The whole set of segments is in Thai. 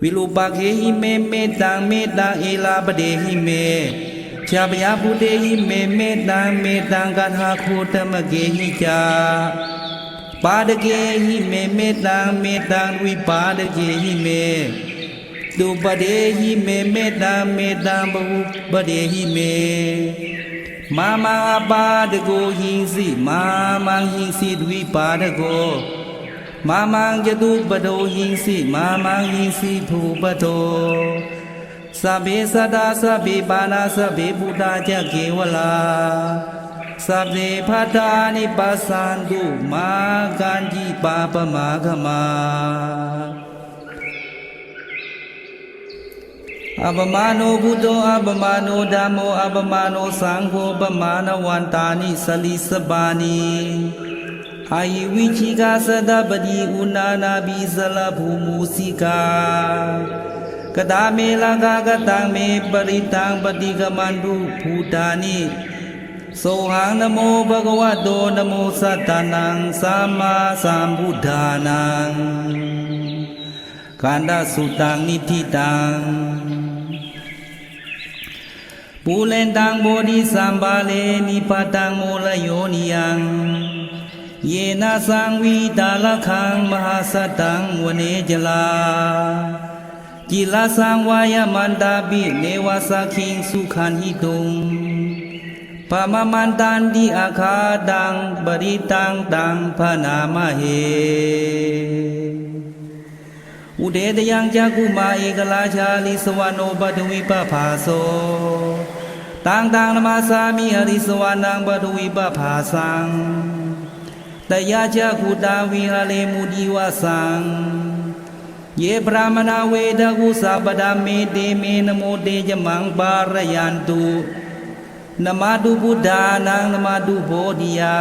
ဝိလူပခေဟိမေမေတံမေတံဧလာပတေဟိမေချာပယပုတေဟိမေမေတံမေတံကထာခုတမကေဟိကြာပါဒကေဟိမေမေတံမေတံဝိပါဒကေဟိမေတုပတေဟိမေမေတံမေတံဘဟုပတေဟိမေမာမအပါဒကိုဟိစီမာမံဟိစီဒဝိပါဒကို มามังยดูปโดหิงสีมามังหิงสีภูปโดสัพเพสัตาสัพเพปานาสัพเพพุทธาจะเกวลาสัพเพพัทานิปัสสันตุมากันจีปาปะมาขมาอัปมาโนพุทโธอัปมาโนดัมโมอัปมาโนสังโฆปมานวันตานิสลิสบานี อายิวิชิกาสดาบดีอุนานาบีสลาภูมูสิกากตาเมลากากตังเมปริตังปฏิกมันดุภูตานิโสหังนโมภะคะวะโตนโมสัตตานังสัมมาสัมพุทธานังกันดาสุตังนิทิตังปูเลนตังโบดิสัมบาเลนิปตังโมลโยนิยัง ติอาคาตังปริตังตังพนามะเหอุเดตยังจักกุมาเอกลาชาลิสวานโนปทุวิปภาโสตังตังนมาสามิหริสวานังปทุวิปภาสัง ตยาจาคุตาวิหาเลมุดีวาสังเยพรามนาเวดากุสาบดาเมเตเมนโมเตจมังปารยันตุนมาดูบุดานังนมาดูโบดียา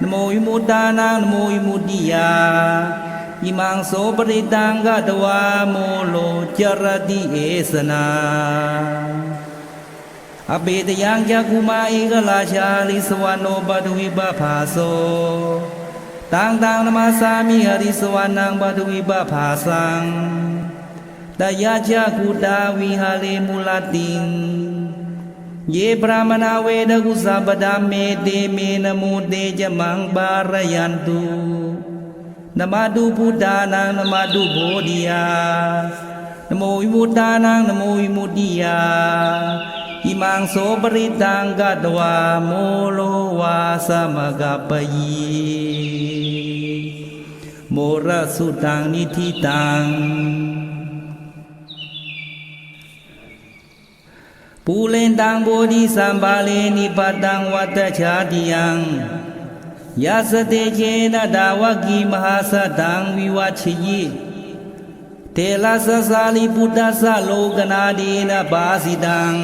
นโมยมุดานังนโมยมุดียาอิมังโสปริตังกะตวาโมโลจรติเอสนา abhidhyang jagumai galasya liswano baduiba paso. Tang tang nama sami liswanang baduiba pasang. Daya jaguda wihale mulatin ye brahmana weda gusabadame de me namo de jamang barayantu nama du buddha nang nama du bodhiya. Namo imuddha nang namo imuddhiya อิมังโสบริตังกัดวาโมโลวาสมกัปยีโมระสุตังนิธิตังปูเลนตังโบธิสัมบาลีนิปตังวัตชาติยังยาสเตเจนะดาวกิมหาสตังวิวัชยี เทลาสสาลิพุทธสโลกนาดีนาบาสิดัง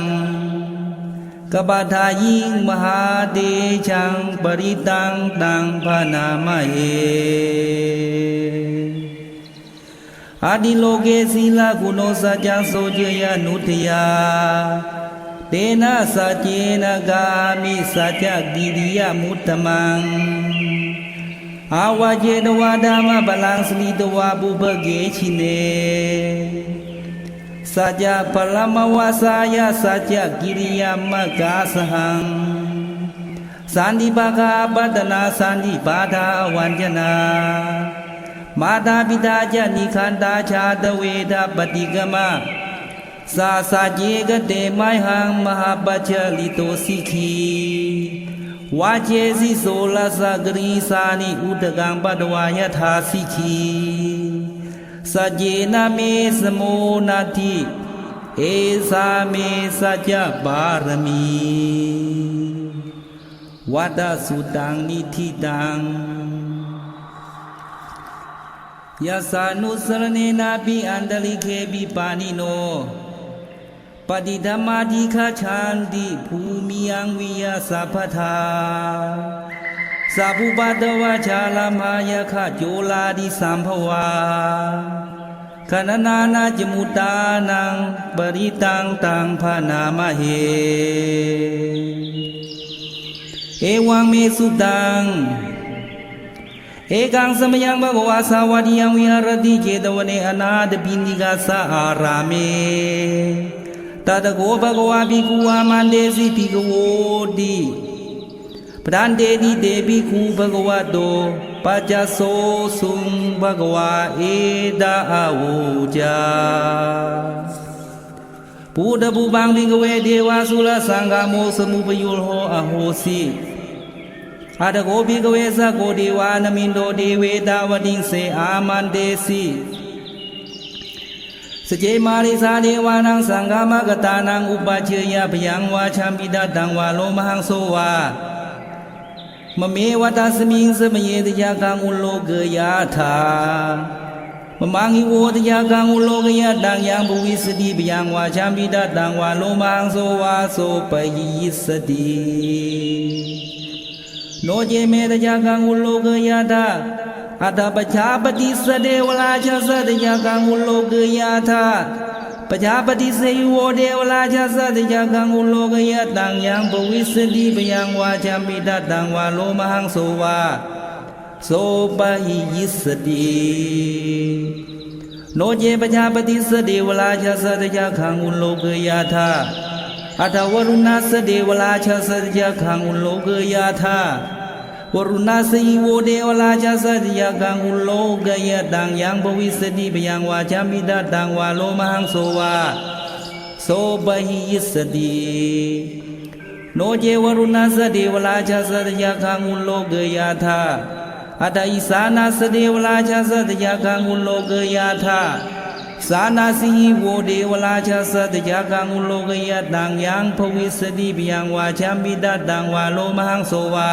กบาทายิงมหาเดชังปริตังตังพนามเออาดิโลเกศิลากุโนสัจโสเจยานุทยาเตนะสัจเจนะกามิสัจกิริยามุตตมัง အာဝါကျေတဝါဓမ္မပလံစလီတဝါပုပကေချိနေစာကြပလမဝါစာယစာကြကိရိယာမကာသဟံသန္တိပါကပတနာသန္တိပါဒာဝန္တနာမာတာပိတာကြနိခန္တာခြာတဝေဒပတိကမစာစာကြေကတေမိုင်ဟံမဟာပัจจလီတောစီခီ วาเจสิโสลาสกรีสานิอุตกังปตวายทาสิกีสจเจนะเมสโมนาทิเอสาเมสัจบารมีวัดสุตังนิธิตังยาสานุสรเนนาปิอันตลิเคปิปานิโน ปฏิธรรมาธิคาชันติภูมิยังวิยาสัพพทาสัพพุปัตวาชาลามายะขะโจลาดิสัมภวาขณนานาจมุตานังปริตังตังพานามเห เอวังเมสุตัง เอกังสมยังภควาสาวัติยังวิหารติเจตวเนอนาถปิณิกาสาอารามิ ตตะโกภควาภิกขุวามันเดสิภิกขโวติပဒံတေတိတေဘိခုဘဂဝတောปัจจโสสุงบกวาเอดาอาวูจาปูตะปูบังบิกเวเทวาสุลสังฆโมสมุปยุโหอโหสิอาตโกบิกเวสะโกเทวานมินโตเทเวตาวติงเสอามันเตสิสเจมาริสาเทวานังสังฆมกตานังอุปจเชยพยังวาชัมปิดาตังวาโลมหังโส စကြေမာရိသာဒေဝနံသံဃာမဂတာနံဥပချေယဗယံဝါချံပိတတံဝါလောမဟံသောဝါမမေဝတသမိင်သမယေတယကံဥလောကယာထာမမငိဝတယကံဥလောကယတံယံဘူဝိစတိဗယံဝါချံပိတတံဝါလောမဟံသောဝါသောပယိစတိလောကေမေတယကံဥလောကယတာ อัตถปชาปฏิสเดวราชาสตยากังอุโลกยาธาปจาปฏิเสยโวเดวลาชาสัตยากังอุโลกยะตังยังปวิสติปยังวาจามิตตังวาโลมหังโสวาโสปะหิยิสติโนเจปจาปฏิสเดวลาชาสัตยากังอุโลกยะธาอัตวรุณาสเดวลาชาสตากังอุโลกยาวรุณาสีวเดวลาชาสัตยากังอุโลกยะตังยังปวิสติปยังวาจา ဝရုဏစီဝောတေဝလာချသတိယကံကုလောကယတံယံဘဝိစတိပယံဝါချမိတတံဝါလောမဟံဆိုဝါသောဘဟိယစ္စတိနောเจဝရုဏသတေဝလာချသတိယကံကုလောကယထာအတ္တဤသာနာသတေဝလာချသတိယကံကုလောကယထာသာနာစီဝောဒေဝလာချသတယကံကုလောကယတံယံဖဝိစတိပယံဝါချမိတတံဝါလောမဟံဆိုဝါ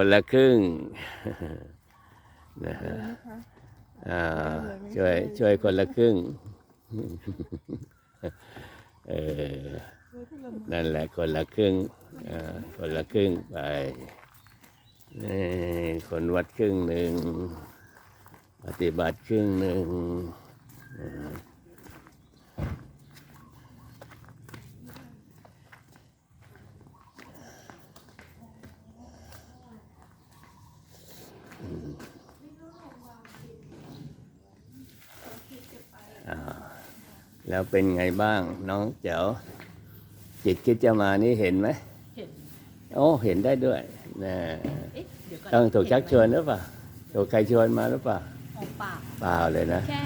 คนละครึ่งนะฮะอ่าช่วยช่วยคนละครึ่งเออนั่นแหละคนละครึ่งอ่าคนละครึ่งไปนี่คนวัดครึ่งหนึ่ง ปฏิบัติครึ่งหนึ่ง แล้วเป็นไงบ้าง น้องเจ๋วจิตคิดจะมานี่เห็นไหมเห็นโอ้เห็นได้ด้วยนะเอ๊ะเดี๋ยวก่อนต้องถูกชักชวนหเห็รือเปล่าถูกใครชวนมาหรือเปล่าออกปากเปล่าเลยนะแค่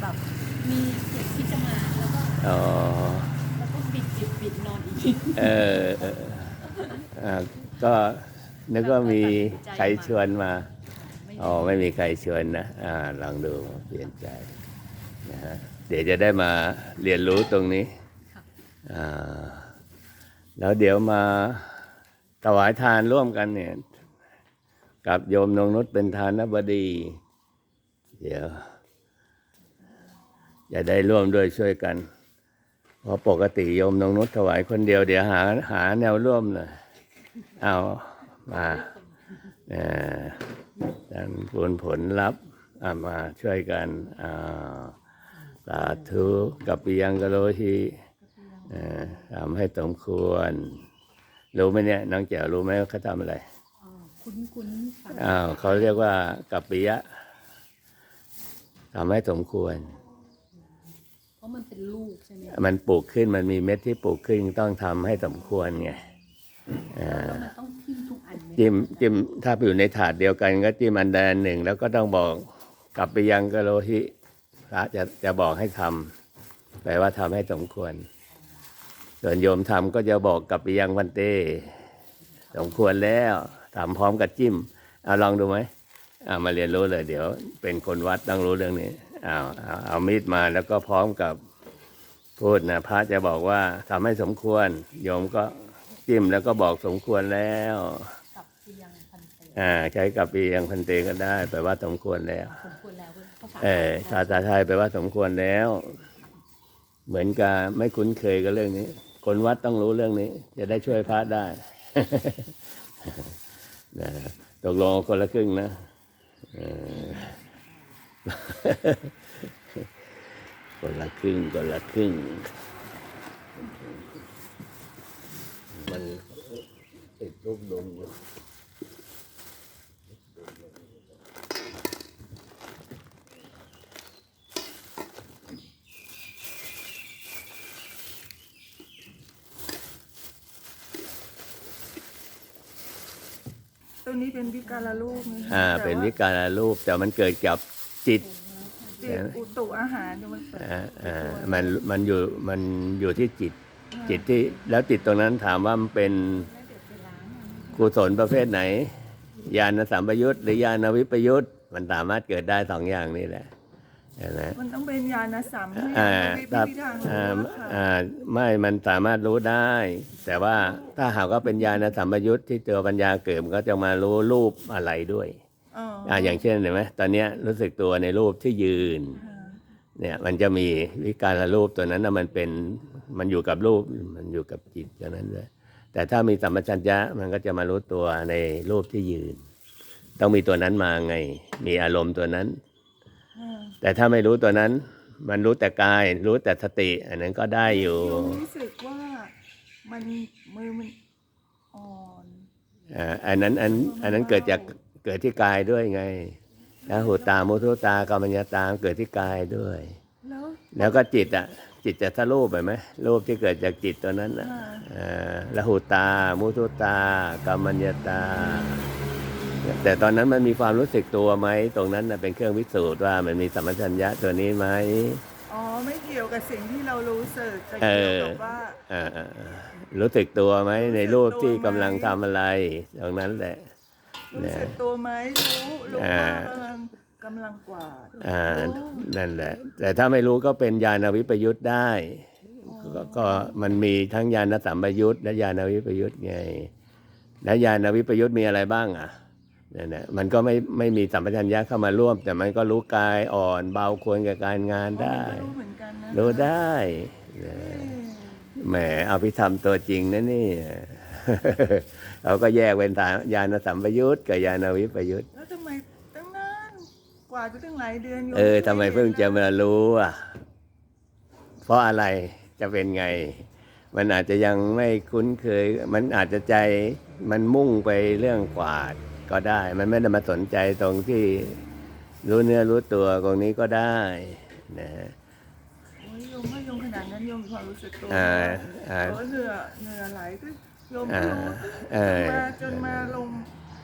แบบมีเสียงที่จะมาแล้วก็อ๋อแล้วก็บิดบิดบิดนอนอีกทีเออเอออ่าก็นึกว่ามีใครชวนมาไม่อ๋อไม่มีใครชวนนะอ่าลองดูเปลี่ยนใจนะฮะ เดี๋ยวจะได้มาเรียนรู้ตรงนี้อ่าแล้วเดี๋ยวมาถวายทานร่วมกันเนี่ย กับโยมนงนุชเป็นทานบดี เดี๋ยวจะได้ร่วมด้วยช่วยกัน เพราะปกติโยมนงนุชถวายคนเดียว เดี๋ยวหาหาแนวร่วมเลยเอามาเอ่อท่านผลผลลัพธ์อะมาช่วยกันอ่า สาธุกับปิยังกะโลทีเอ่อทำให้สมควร รู้ไหมเนี่ยน้องแจ๋วรู้ไหมว่าเขาทำอะไรอ๋อคุ้นคุ้นๆฟังอ้าวเขาเรียกว่ากับปิยะทำให้สมควร เพราะมันเป็นลูกใช่ไหมมันปลูกขึ้นมันมีเม็ดที่ปลูกขึ้นต้องทำให้สมควรไงอ่าแล้วมันต้องทิ่มทุกอันไหมจิ้มจิ้มถ้าอยู่ในถาดเดียวกัน ก็จิ้มอันใดอันหนึ่ง แล้วก็ต้องบอกกลับไปยังกะโลหิ พระจะจะบอกให้ทำแปลว่าทำให้สมควร ส่วนโยมทำก็จะบอกกลับไปยังวันเต้สมควรแล้วทำพร้อมกับจิ้มเอาลองดูไหมเอามาเรียนรู้เลย เดี๋ยวเป็นคนวัดต้องรู้เรื่องนี้เอาเอาเอามีดมาแล้วก็พร้อมกับพูดนะพระจะบอกว่าทำให้สมควร โยมก็จิ้มแล้วก็บอกสมควรแล้วกับที่ยังพันเตอ่าใช้กับปียังพันเตก็ได้แปลว่าสมควรแล้วสมควรแล้วภาษา เออภาษาไทยแปลว่าสมควรแล้ว เหมือนกับไม่คุ้นเคยกับเรื่องนี้ คนวัดต้องรู้เรื่องนี้ จะได้ช่วยพระได้นะตกลงเอาคนละครึ่งนะเออคนละครึ่งคนละครึ่ง มันติดรูปลงอยู่ ตรงนี้เป็นวิการลูกนะอ่าเป็นวิการรูปแต่มันเกิดกับจิต จิตอุตุอาหารเนี่ยมันเปิดอ่าอ่ามันมันอยู่มันอยู่ที่จิต จิตที่แล้วจิตตรงนั้นถามว่ามันเป็นกุศลประเภทไหน ญาณสัมปยุตหรือญาณวิปยุตมันสามารถเกิดได้สองอย่างนี่แหละเห็ นไหมมันต้องเป็นญาณสัมให้อ่าวิถ้าธีทางอ่ารู้ค่ะอ่าไม่มันสามารถรู้ได้ แต่ว่าถ้าหากว่าเป็นญาณสัมปยุตที่ตัวปัญญาเกิดมันก็จะมารู้รูปอะไรด้วยอ๋ออ่าอย่างเช่นเห็นไหมตอนเนี้ยรู้สึกตัวในรูปที่ยืนค่ะเนี่ยมันจะมีวิการรูปตัวนั้นนะมันเป็นมันอยู่กับรูปมันอยู่กับจิตตัวนั้นเลยแต่ถ้ามีสัมปชัญญะมันก็จะมารู้ตัวในรูปที่ยืน ต้องมีตัวนั้นมาไง มีอารมณ์ตัวนั้นอ่า แต่ถ้าไม่รู้ตัวนั้น มันรู้แต่กาย รู้แต่สติ อันนั้นก็ได้อยู่โยมรู้สึกว่ามันมือมันอ่อนอ่าอันนั้นอันอันนั้นเกิดจากเกิดที่กายด้วยไงแล้วหูตามุทุตากรรมัญญาตามเกิดที่กายด้วยแล้วแล้วก็จิตอะจิตจะทะรูปไปไหมรูปที่เกิดจากจิตตัวนั้นอะอ่าอ่าละหูตา มุทุตากรรมัญญาตา แต่ตอนนั้นมันมีความรู้สึกตัวไหมตรงนั้นนะเป็นเครื่องพิสูจน์ว่ามันมีสัมปชัญญะตัวนี้ไหมอ๋อไม่เกี่ยวกับสิ่งที่เรารู้สึกแต่เอเกี่ยวอกับว่าอ่าอ่าอ่ารู้สึกตัวไหมในรูปที่รู้สึกตัวไหมกำลังทำอะไรตรงนั้นแหละรู้สึกตัวไหมรู้รู้อ่าว่ากำลังกำลังกวาดอ่าโอ้นั่นแหละ แต่ถ้าไม่รู้ก็เป็นญาณวิปยุทธ์ได้ก็ก็มันมีทั้งญาณสัมปยุทธ์และญาณวิปยุทธ์ไงและญาณวิปยุทธ์มีอะไรบ้างอะ นั่นแหละมันก็ไม่ไม่มีสัมปชัญญะเข้ามาร่วม แต่มันก็รู้กายอ่อนเบาควรกับการงานได้อ๋อมันก็รู้เหมือนกันนะรู้ได้นะเอ๊ะแหมเอาพิธรรมตัวจริงนะนี่เราก็แยกเป็นฐานญาณสัมปยุทธ์กับญาณวิปยุทธ์แล้วทำไมตั้งนานกวาดไปตั้งหลายเดือนโยเออทำไมเพิ่งจะมารู้อะเพราะอะไรจะเป็นไง มันอาจจะยังไม่คุ้นเคย มันอาจจะใจมันมุ่งไปเรื่องกวาด ก็ได้ มันไม่ได้มาสนใจตรงที่รู้เนื้อรู้ตัวตรงนี้ก็ได้นะโอ้ยโยมว่าโยมขนาดนั้นโยมมีความรู้สึกตัวอ่าอ่าโอ้ยเหงื่อเหงื่อไหลก็โยมอ่าไม่รู้เออมาจนมาลง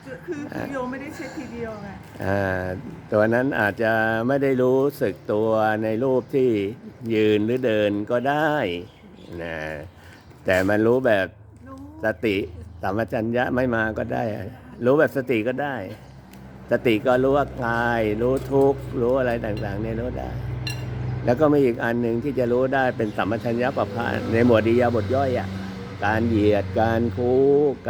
คือคือโยมไม่ได้เช็คทีเดียวไงอ่าตัวนั้นอาจจะไม่ได้รู้สึกตัวในรูปที่ยืนหรือเดินก็ได้นะแต่มันรู้แบบรู้สติสัมปชัญญะไม่มาก็ได้ รู้แบบสติก็ได้ สติก็รู้ว่ากาย รู้ทุกข์รู้อะไรต่างๆเนี่ยรู้ได้ แล้วก็มีอีกอันหนึ่งที่จะรู้ได้เป็นสัมปชัญญะประภาในหมวดอิริยาบทย่อยอะการเหยียดการคู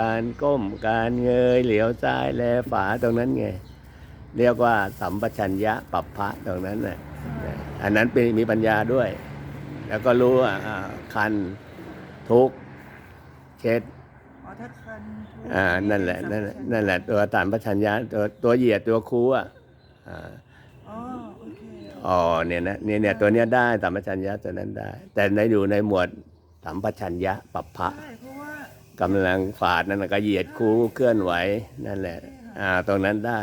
การก้ม การเงยเหลียวซ้ายแลฝาตรงนั้นไงเรียกว่าสัมปชัญญะปัปพะตรงนั้นน่ะอันนั้นเป็นมีปัญญาด้วย แล้วก็รู้ว่าคันทุกข์เช็ด ถ้าคันทุกข์อ่านั่นแหละนั่นแหละนั่นแหละตัวตานปัญญาตัวตัวเหยียดตัวคูอะอ่าอ๋อโอเคอ๋อเนี่ยนะเนี่ยเนี่ยตัวเนี้ยได้สัมปชัญญะตัวนั้นได้ แต่ในอยู่ในหมวดสัมปชัญญะปัปพะใช่เพราะว่ากำลังฝาดนั่นน่ะก็เหยียดคูเคลื่อนไหวนั่นแหละ อ่าตรงนั้นได้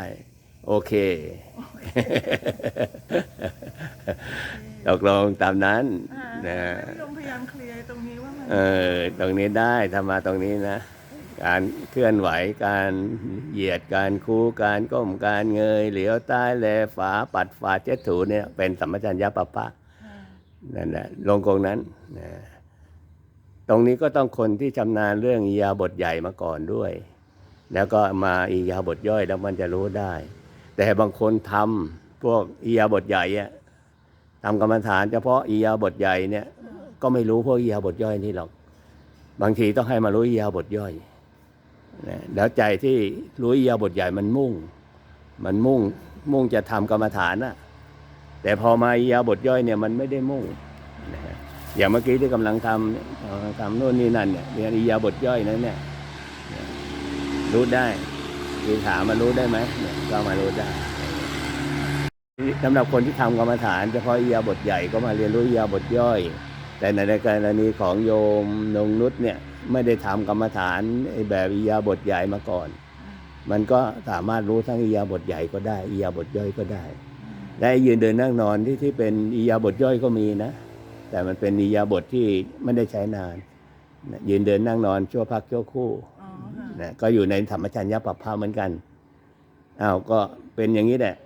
โอเคตกลงตามนั้นอ่านะโยมพยายามเคลียร์ตรงนี้ว่ามันเออตรงนี้ได้ทำมาตรงนี้นะ การเคลื่อนไหวการเหยียดการคูการก้มการเงย เหลียวใต้แลฝาปัดฝาเช็ดถูเนี่ยเป็นสัมปชัญญะปะปะนั่นแหละลงกรงนั้นนะตรงนี้ก็ต้องคนที่ชำนาญเรื่องอิริยาบทใหญ่มาก่อนด้วย แล้วก็มาอิริยาบทย่อยแล้วมันจะรู้ได้ แต่บางคนทำพวกอิริยาบทใหญ่อะทำกรรมฐานเฉพาะอิริยาบทใหญ่เนี่ยก็ไม่รู้พวกอิริยาบทย่อยนี่หรอก บางทีต้องให้มารู้อิริยาบทย่อย แล้วใจที่รู้อิยาบทใหญ่มันมุ่ง มันมุ่งมุ่งจะทำกรรมฐานน่ะแต่พอมาอิยาบทย่อยเนี่ยมันไม่ได้มุ่งนะอย่างเมื่อกี้ที่กำลังทำกำลังทำโน่นนี่นั่นเนี่ยเรียนอิยาบทย่อยนั้นเนี่ยรู้ได้คือถามมารู้ได้ไหมก็มารู้ได้สำหรับคนที่ทำกรรมฐานเฉพาะอิยาบทใหญ่ก็มาเรียนรู้อิยาบทย่อย แต่ในกรณีของโยมนงนุษเนี่ย ไม่ได้ทำกรรมฐานไอ้แบบอิริยาบทใหญ่มาก่อน มันก็สามารถรู้ทั้งอิริยาบทใหญ่ก็ได้อิริยาบทย่อยก็ได้ และยืนเดินนั่งนอนที่ที่เป็นอิริยาบทย่อยก็มีนะ แต่มันเป็นอิริยาบทที่ไม่ได้ใช้นานนะยืนเดินนั่งนอนชั่วพักชั่วคู่อ๋อค่ะนะก็อยู่ในธรรมชัญญาปรับภาเหมือนกันอ้าวก็เป็นอย่างนี้แหละ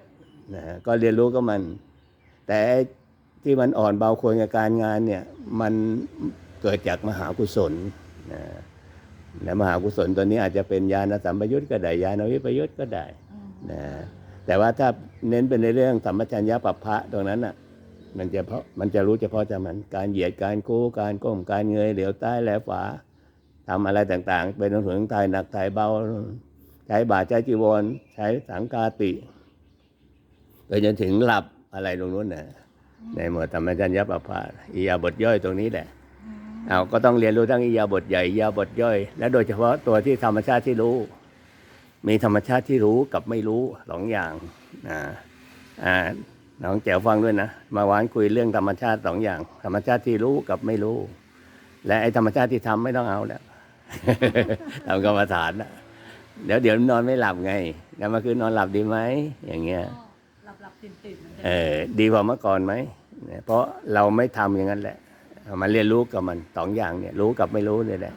นะก็เรียนรู้ก็มัน แต่ไอ้ที่มันอ่อนเบาควรกับการงานเนี่ย มันเกิดจากมหากุศล นะและมหากุศลตัวนี้อาจจะเป็นญาณสัมปยุตก็ได้ญาณวิปยุตก็ได้อืมนะแต่ว่าถ้าเน้นเป็นในเรื่องสัมปชัญญะปัปพะตรงนั้นอะมันจะเพราะมันจะรู้เฉพาะจะมันการเหยียดการกู้การก้มการเงยเหลียวใต้แลฝาทำอะไรต่างๆ เป็นถึงถ่ายหนักถ่ายเบา ใช้บาตรใช้จีวร ใช้สังกาติไปจนถึงหลับอะไรตรงนู้นน่ะในหมวดธรรมจัญญะปัปพะอียาบทย่อยตรงนี้แหละ เอาก็ต้องเรียนรู้ทั้งอียาบทใหญ่อียาบทย่อย และโดยเฉพาะตัวที่ธรรมชาติที่รู้ มีธรรมชาติที่รู้กับไม่รู้สองอย่างนะอ่าน้องแจ๋วฟังด้วยนะ มาวานคุยเรื่องธรรมชาติสองอย่าง ธรรมชาติที่รู้กับไม่รู้ และไอ้ธรรมชาติที่ทำไม่ต้องเอาแล้วทำกรรมฐานนะเดี๋ยวเดี๋ยวนอนไม่หลับไงแล้วเมื่อคืนนอนหลับดีไหมอย่างเงี้ยหลับหลับตื่นตื่นๆเหมือนกัเออดีกว่าเมื่อก่อนไหมเนี่ยเพราะเราไม่ทำอย่างนั้นแหละเอา มาเรียนรู้กับมันสองอย่างเนี่ย รู้กับไม่รู้เนี่ยแหละ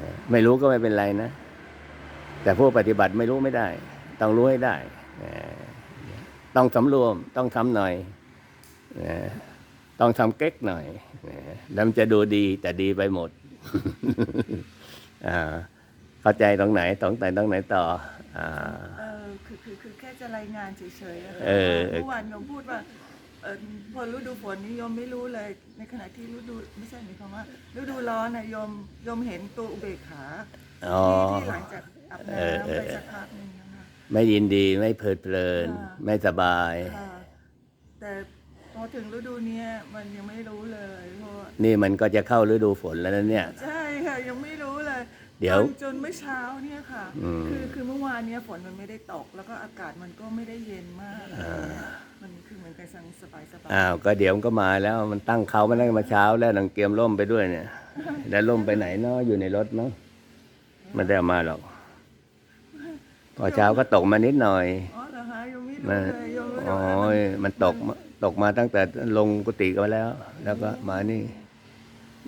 นะไม่รู้ก็ไม่เป็นไรนะ แต่ผู้ปฏิบัติไม่รู้ไม่ได้ ต้องรู้ให้ได้นะต้องสำรวม ต้องทำหน่อยนะต้องทำเก๊กหน่อยนะแล้วมันจะดูดีแต่ดีไปหมดอ่าเข้าใจตรงไหนตรงไหนตรงไหนต่ออ่าเออคือคือคือแค่จะรายงานเฉยๆอะค่ะเออเมื่อวานโยมพูดว่า เออพอฤดูฝนนี่โยมไม่รู้เลย ในขณะที่ฤดูไม่ใช่หมายความว่าฤดูร้อนนะโยมโยมเห็นตัวอุเบกขาอ๋อ ที่ที่หลังจากอาบเออน้ำเออ ไปสักพักหนึ่งนะคะ ไม่ยินดีไม่เพลิดเพลิน ค่ะ ไม่สบาย ค่ะแต่พอถึงฤดูเนี้ยมันยังไม่รู้เลยเพราะว่านี่มันก็จะเข้าฤดูฝนแล้วนะเนี่ย ใช่ค่ะยังไม่รู้ เลยเดี๋ยวจนจนเมื่อเช้าเนี่ยค่ะ อืมคือคือเมื่อวานเนี้ยฝนมันไม่ได้ตก แล้วก็อากาศมันก็ไม่ได้เย็นมากอะไรเงี้ยมันคือเหมือนกับสังสบายสบายอ้าวก็เดี๋ยวมันก็มาแล้วมันตั้งเขามาตั้งแต่มาเช้าแล้วนังเกมร่มไปด้วยเนี่ย แล้วร่มไปไหนเนาะอยู่ในรถเนาะไมันได้เอามาหรอกพอเช้าก็ตกมานิดหน่อยอ๋อเหรอคะยังไม่รู้มันเลยยังไม่โอ้รู้เลยยมันตกมาตกมาตั้งแต่ลงกุฏิกันแล้ว แล้วก็มานี่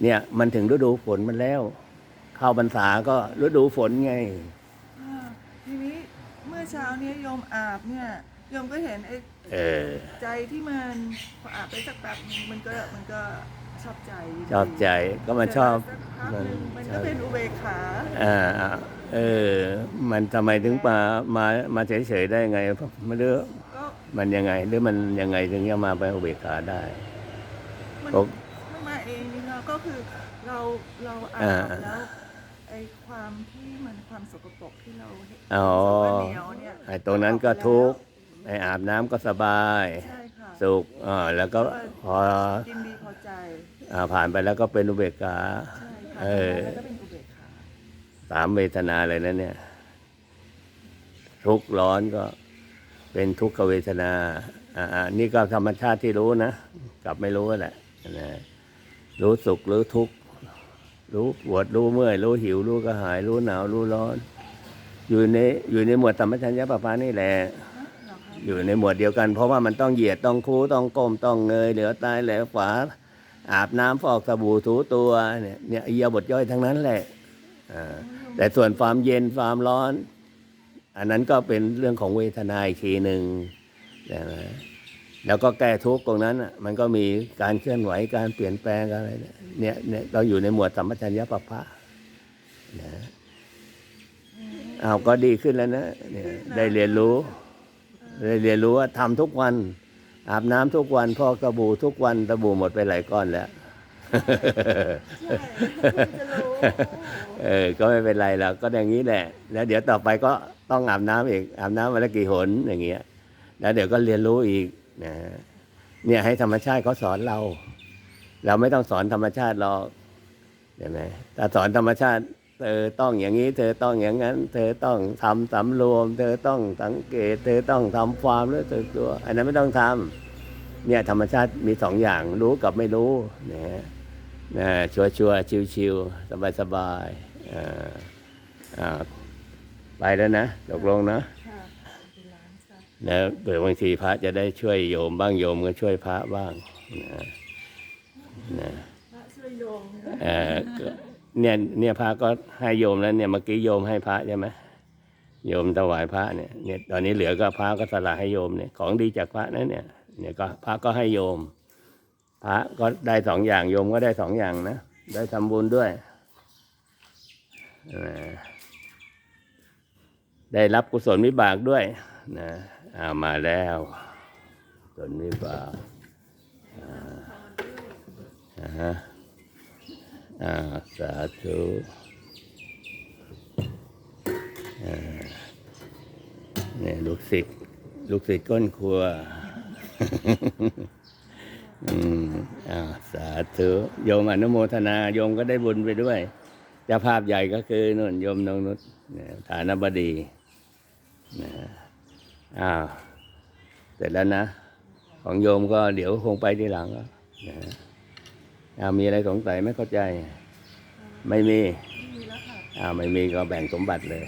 เนี่ยมันถึงฤดูฝนมันแล้ว เข้าพรรษาก็ฤดูฝนไง อ่าทีนี้เมื่อเช้าเนี้ยโยมอาบเนี่ยโยมก็เห็นไอ้เออ ใจที่มันพออาบไปสักแป๊บนึงมันก็มันก็ชอบใจชอบใจก็มันชอบแต่สักพักหนึ่งมันก็เป็นอุเบกขาอ่าอ่าเออ มันทำไมถึงมามามาเฉยๆได้ไงไม่รู้ก็มันยังไง หรือมันยังไงถึงจะมาไปนอุเบกขาได้ มันผมไม่มาเองนี่เนาะก็คือเราเราอาอ่า บแล้ว ไอ้ความที่มันความสกปรกที่เราเห็นอ๋อรู้สึกว่าเหนียวเนี่ยไอ้ตรงนั้นก็ทุกข์ไอ้อาบน้ำก็สบาย ใช่ค่ะสุขอ่าแล้วก็พอยินดีพอใจอ่าผ่านไปแล้วก็เป็นอุเบกขา ใช่ค่ะเออ แล้วก็เป็นอุเบกขาสามเวทนาเลยนะเนี่ย ทุกข์ร้อนก็เป็นทุกขเวทนาอ่าอ่านี่ก็ธรรมชาติที่รู้นะกลับไม่รู้แหละนะรู้สุขรู้ทุกข์ รู้ปวดรู้เมื่อยรู้หิวรู้กระหาย รู้หนาวรู้ร้อน อยู่ในอยู่ในหมวดธรรมชัญญะปะปานี่แหละอยู่ในหมวดเดียวกัน เพราะว่ามันต้องเหยียดต้องคูต้องก้มต้องเงยเหลือใต้แหลขวาอาบน้ำฟอกสบู่ถูตัวเนี่ยเนี่ยอยาบทย่อยทั้งนั้นแหละแต่ส่วนความเย็นความร้อน อันนั้นก็เป็นเรื่องของเวทนาอีกทีหนึ่งใช่ไหม แล้วก็แก้ทุกข์ตรงนั้นอะมันก็มีการเคลื่อนไหวการเปลี่ยนแปลงอะไรเนี่ยเนี่ยเนี่ยเราอยู่ในหมวดสัมปชัญญะปะพะนะอ้าวก็ดีขึ้นแล้วนะเนี่ยได้เรียนรู้ได้เรียนรู้ว่าทำทุกวัน อาบน้ำทุกวันพอกสบู่ทุกวันสบู่หมดไปหลายก้อนแล้วใช่เพิ่งจะรู้เออ ก็ไม่เป็นไรหรอกก็อย่างนี้แหละ แล้วเดี๋ยวต่อไปก็ต้องอาบน้ำอีกอาบน้ำวันละกี่หนอย่างเงี้ย แล้วเดี๋ยวก็เรียนรู้อีก นะเนี่ยให้ธรรมชาติเขาสอนเรา เราไม่ต้องสอนธรรมชาติหรอกเห็นไหมถ้าสอนธรรมชาติ เธอต้องอย่างนี้ เธอต้องอย่างนั้น เธอต้องทำสำรวม เธอต้องสังเกต เธอต้องทำความรู้สึกตัว อันนั้นไม่ต้องทำเนี่ยธรรมชาติมีสองอย่างรู้กับไม่รู้นะนะชัวชัวชิวชิวสบายสบายอ่าอ่าไปแล้วนะตกลงนะ ค่ะแล้วเผื่อบางทีพระจะได้ช่วยโยมบ้างโยมก็ช่วยพระบ้างนะนะพระช่วยโยมนะเอ่อก็เนี่ยเนี่ยพระก็ให้โยมแล้วเนี่ยเมื่อกี้โยมให้พระใช่ไหมโยมถวายพระเนี่ยเนี่ยตอนนี้เหลือก็พระก็สละให้โยมเนี่ยของดีจากพระนั่นเนี่ยเนี่ยก็พระก็ให้โยม พระก็ได้สองอย่างโยมก็ได้สองอย่างนะได้ทำบุญด้วยเอ่อได้รับกุศลวิบากด้วยนะ อามาแล้วกุศลวิบากอ่าอ่าฮะอ่าสาธุเนี่ยลูกศิษย์ลูกศิษย์ก้นครัว อืมอ่าสาธุโยมอนุโมทนาโยมก็ได้บุญไปด้วยเจ้าภาพใหญ่ก็คือนุ่นโยมนงนุษเนี่ยฐานบดี อ้าวเสร็จแล้วนะ ของโยมก็เดี๋ยวคงไปทีหลังแล้วนะอ่ามีอะไรสงสัยไม่เข้าใจ ไม่มีไม่มีแล้วค่ะอ่าไม่มีก็แบ่งสมบัติเลย